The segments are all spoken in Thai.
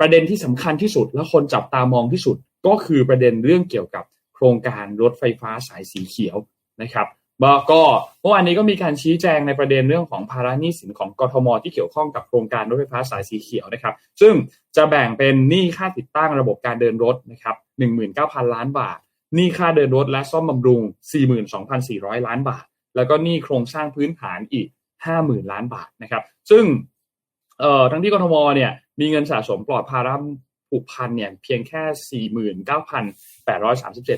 ประเด็นที่สำคัญที่สุดและคนจับตามองที่สุดก็คือประเด็นเรื่องเกี่ยวกับโครงการรถไฟฟ้าสายสีเขียวนะครับก็เมื่อวานนี้ก็มีการชี้แจงในประเด็นเรื่องของภาระหนี้สินของกทมที่เกี่ยวข้องกับโครงการรถไฟฟ้าสายสีเขียวนะครับ ซึ่งจะแบ่งเป็นหนี้ค่าติดตั้งระบบการเดินรถนะครับ19,000 ล้านบาทหนี้ค่าเดินรถและซ่อมบำรุง 42,400 ล้านบาท แล้วก็หนี้โครงสร้างพื้นฐานอีก 50,000 ล้านบาทนะครับ ซึ่งเอ่อทั้งที่กทมเนี่ย มีเงินสะสมปลอดภาระผูกพันเนี่ยเพียงแค่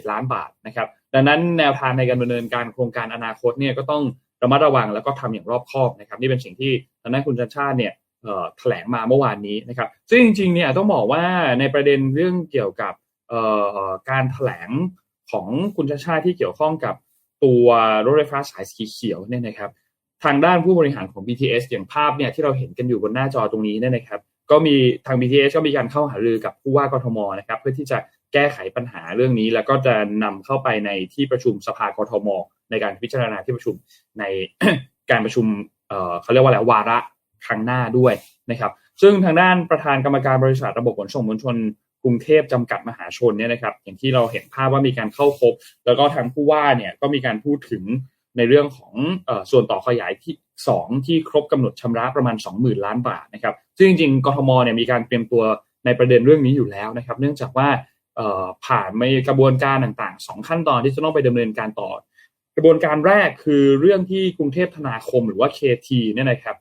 49,837 ล้านบาทนะครับดังนั้นแนวทางในการดำเนินการโครงการอนาคตเนี่ยก็ต้องระมัดระวังแล้วก็ทำอย่างรอบคอบนะครับนี่เป็นสิ่งที่ทางด้านคุณชัชชาติเนี่ยแถลงมาเมื่อวานนี้นะครับซึ่งจริงๆเนี่ยต้องบอกว่าในประเด็นเรื่องเกี่ยวกับการแถลงของคุณชาชาที่เกี่ยวข้องกับตัวรถไฟฟ้าสายสีเขียวเนี่ยนะครับ ทางด้านผู้บริหารของ BTS อย่างภาพเนี่ยที่เราเห็นกันอยู่บนหน้าจอตรงนี้เนี่ยนะครับ ก็มีทาง BTS ก็มีการเข้าหารือกับผู้ว่ากทมนะครับ เพื่อที่จะแก้ไขปัญหาเรื่องนี้ แล้วก็จะนำเข้าไปในที่ประชุมสภากทม ในการพิจารณาที่ประชุมในการประชุมเขาเรียกว่าอะไรวาระครั้งหน้าด้วยนะครับ ซึ่งทางด้านประธานกรรมการบริษัทระบบขนส่งมวลชนกรุงเทพจำกัดมหาชนเนี่ยนะครับ อย่างที่เราเห็นภาพว่ามีการเข้าพบ แล้วก็ทางผู้ว่าเนี่ยก็มีการพูดถึง ในเรื่องของอส่วนต่อขยายที่ 2 ที่ครบกำหนดชำระประมาณ 20,000 ล้านบาทนะครับซึ่งจริงๆกทมเนี่ยมีการเตรียมตัวในประเด็นเรื่องนี้อยู่แล้วนะครับ เนื่องจากว่าผ่านมากระบวนการต่างๆ 2 ขั้นตอนที่จะต้องไปดำเนินการต่อ กระบวนการแรกคือเรื่องที่กรุงเทพธนาคมหรือว่า KT เนี่ยนะครับ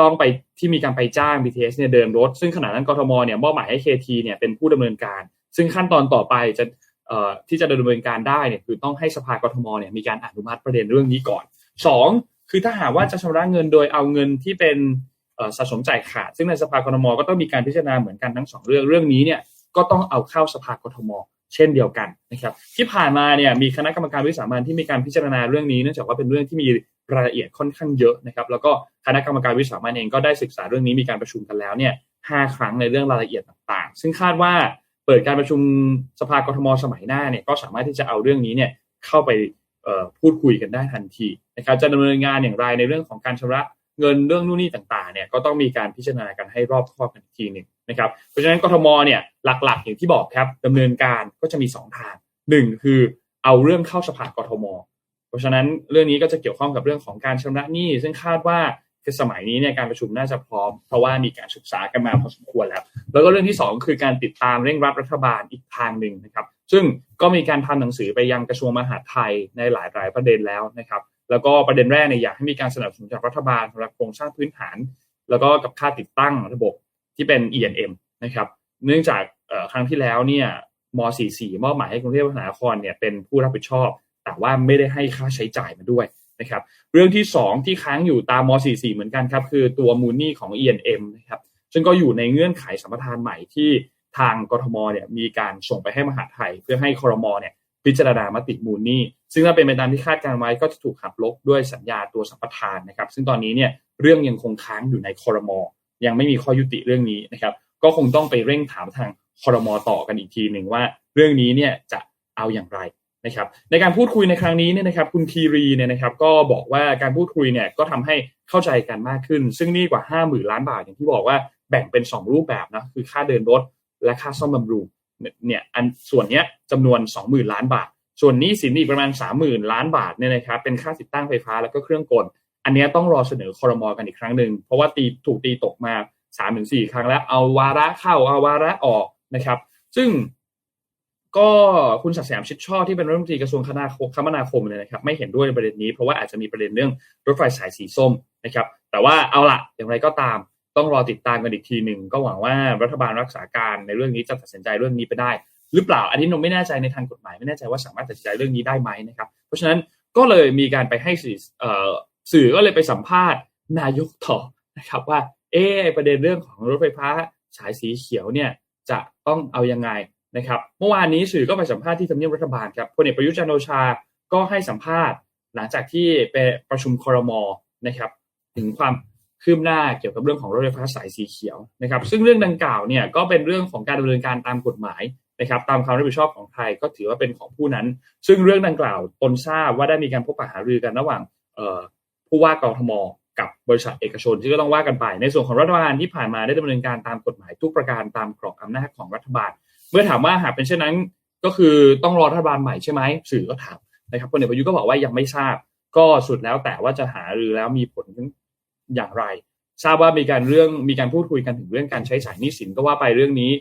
ต้องไปที่มีการไปจ้าง BTS เนี่ยเดินรถ ซึ่งขณะนั้นกทมเนี่ยมอบหมายให้ KT เนี่ยเป็นผู้ดำเนินการ ซึ่งขั้นตอนต่อไปจะ ที่จะดำเนินการได้เนี่ยคือต้องให้สภากทมเนี่ยมีการอนุมัติประเด็นเรื่องนี้ก่อน 2 คือถ้าหากว่าจะชำระเงินโดยเอาเงินที่เป็นสะสมจ่ายขาด ซึ่งในสภากทมก็ต้องมีการพิจารณาเหมือนกันทั้งสองเรื่องเรื่องนี้เนี่ยก็ต้องเอาเข้าสภากทม เช่นเดียวกันนะครับที่ผ่านมาเนี่ยมีคณะกรรมการวิสามันที่มีการพิจารณาเรื่องนี้เนื่องจากว่าเป็นเรื่องที่มีรายละเอียดค่อนข้างเยอะนะครับแล้วก็คณะกรรมการวิสามันเองก็ได้ศึกษาเรื่องนี้มีการประชุมกันแล้วเนี่ยห้าครั้งในเรื่องรายละเอียดต่างๆ ซึ่งคาดว่า เปิดการประชุมสภากรทมสมัยหน้าเนี่ยก็สามารถที่จะเอาเรื่องนี้เนี่ยเข้าไปพูดคุยกันได้ทันทีนะครับจะดำเนินงานอย่างไรในเรื่องของการชำระเงินเรื่องนู่นนี่ต่างๆเนี่ยก็ต้องมีการพิจารณากันให้รอบคอบกันอีกทีหนึ่งนะครับเพราะฉะนั้นกทมเนี่ยหลักๆ อย่างที่บอกครับดำเนินการก็จะมี 2 ทาง 1 คือเอาเรื่องเข้าสภากทม เพราะฉะนั้นเรื่องนี้ก็จะเกี่ยวข้องกับเรื่องของการชำระหนี้ซึ่งคาดว่าคือสมัยนี้เนี่ยการประชุมน่าจะพร้อม เพราะว่ามีการศึกษากันมาพอสมควรแล้ว แล้วก็เรื่องที่ 2 คือการติดตามเร่งรัดรัฐบาลอีกทางหนึ่งนะครับ ซึ่งก็มีการทำหนังสือไปยังกระทรวงมหาดไทยในหลายหลายประเด็นแล้วนะครับ แล้วก็ประเด็นแรกเนี่ยอยากให้มีการสนับสนุนจากรัฐบาลสำหรับโครงสร้างพื้นฐาน แล้วก็กับค่าติดตั้งระบบที่เป็น E&M นะครับ เนื่องจากครั้งที่แล้วเนี่ยม .44 มอบหมายให้กรุงเทพมหานครเนี่ยเป็นผู้รับผิดชอบ แต่ว่าไม่ได้ให้ค่าใช้จ่ายมาด้วยนะครับ เรื่องที่ 2 ที่ค้างอยู่ตามม .44 เหมือนกันครับ คือตัวมูลนี่ของ E&M นะครับ ซึ่งก็อยู่ในเงื่อนไขสัมปทานใหม่ที่ทางกทมเนี่ยมีการส่งไปให้มหาไทย เพื่อให้ครมเนี่ยพิจารณามติมูลนี่ซึ่งถ้าเป็นไปตามที่คาดการไว้ก็จะถูกหักลบด้วยสัญญาตัวสัมปทานนะครับ ซึ่งตอนนี้เนี่ยเรื่องยังคงค้างอยู่ในครมยังไม่มีข้อยุติเรื่องนี้นะครับ ก็คงต้องไปเร่งถามทางครมต่อกันอีกทีหนึ่งว่า เรื่องนี้เนี่ยจะเอาอย่างไรนะครับ ในการพูดคุยในครั้งนี้เนี่ยนะครับ คุณทีรีเนี่ยนะครับ ก็บอกว่าการพูดคุยเนี่ยก็ทำให้เข้าใจกันมากขึ้น ซึ่งนี่กว่า 5 0,000 ล้านบาทอย่างที่บอกว่า แบ่งเป็น 2 รูปแบบนะคือค่าเดินรถและค่าซ่อมบำรุงเนี่ยอันส่วนนี้จำนวน 20,000 ล้านบาท ส่วนนี้สินอีกประมาณ 30,000 ล้านบาทเนี่ยนะครับเป็นค่าติดตั้งไฟฟ้าแล้วก็เครื่องกล อันนี้ต้องรอเสนอคอรมอกันอีกครั้งหนึ่งเพราะว่าตีถูกตีตกมา3-4ครั้งแล้วเอาวาระเข้าเอาวาระออกนะครับ ซึ่งก็คุณศักดิ์สยามชิดชอบที่เป็นรัฐมนตรีกระทรวงคมนาคมเนี่ยนะครับ ไม่เห็นด้วยในประเด็นนี้เพราะว่าอาจจะมีประเด็นเรื่องรถไฟสายสีส้มนะครับ แต่ว่าเอาละอย่างไรก็ตาม ต้องรอติดตามกันอีกทีหนึ่งก็หวังว่ารัฐบาลรักษาการในเรื่องนี้จะตัดสินใจเรื่องนี้ไปได้ หรือเปล่าอันนี้นมไม่แน่ใจในทางกฎหมายไม่แน่ใจว่าสามารถตัดสินใจเรื่องนี้ได้ไหมนะครับ เพราะฉะนั้นก็เลยมีการไปให้สื่อสื่อก็เลยไปสัมภาษณ์นายกต่อนะครับว่า เออประเด็นเรื่องของรถไฟฟ้าสายสีเขียวเนี่ยจะต้องเอายังไงนะครับเมื่อวานนี้สื่อก็ไปสัมภาษณ์ที่ทำเนียบรัฐบาลครับพลเอกประยุทธ์จันโอชาก็ให้สัมภาษณ์ หลังจากที่ไปประชุมคอรมอนะครับถึงความ คืบหน้าเกี่ยวกับเรื่องของรถไฟฟ้าสายสีเขียวนะครับ ซึ่งเรื่องดังกล่าวเนี่ยก็เป็นเรื่องของการดำเนินการตามกฎหมายนะครับตามความรับผิดชอบของไทยก็ถือว่าเป็นของผู้นั้น ซึ่งเรื่องดังกล่าวตนทราบว่าได้มีการพบปะหารือกันระหว่างผู้ว่ากรทม กับบริษัทเอกชนที่ก็ต้องว่ากันไป ในส่วนของรัฐบาลที่ผ่านมาได้ดำเนินการตามกฎหมายทุกประการตามกรอบอำนาจของรัฐบาล เมื่อถามว่าหากเป็นเช่นนั้น ก็คือต้องรอรัฐบาลใหม่ใช่ไหมสื่อก็ถามนะครับพลเอกประยุทธ์ก็บอกว่ายังไม่ทราบ ก็สุดแล้วแต่ว่าจะหารือแล้วมีผล อย่างไร ทราบว่ามีการเรื่องมีการพูดคุยกันถึงเรื่องการใช้จ่ายหนี้สินก็ว่าไปเรื่องนี้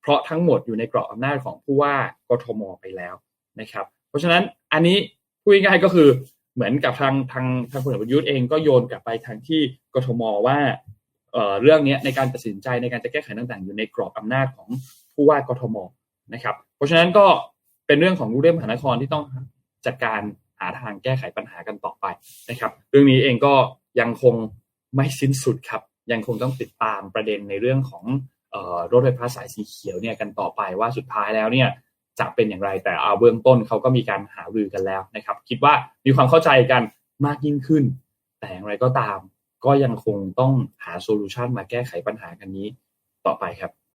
เพราะทั้งหมดอยู่ในกรอบอำนาจของผู้ว่ากทมไปแล้วนะครับ เพราะฉะนั้นอันนี้พูดง่ายก็คือเหมือนกับทางทางทางพลเอกประยุทธ์เองก็โยนกลับไปทางที่กทมว่าเอ่อเรื่องนี้ในการตัดสินใจในการจะแก้ไขต่างๆ อยู่ในกรอบอำนาจของผู้ว่ากทมนะครับ เพราะฉะนั้นก็เป็นเรื่องของกรุงเทพมหานครที่ต้องจัดการหาทางแก้ไขปัญหากันต่อไปนะครับ เรื่องนี้เองก็ยังคง ไม่สิ้นสุดครับ ยังคงต้องติดตามประเด็นในเรื่องของออรถไฟฟ้าสายสีเขียวเนี่ยกันต่อไปว่าสุดท้ายแล้วเนี่ยจะเป็นอย่างไรแต่เอาเบื้องต้นเขาก็มีการหารือกันแล้วนะครับ คิดว่ามีความเข้าใจกันมากยิ่งขึ้น แต่อย่างไรก็ตาม ก็ยังคงต้องหาโซลูชันมาแก้ไขปัญหากันนี้ต่อไปครับ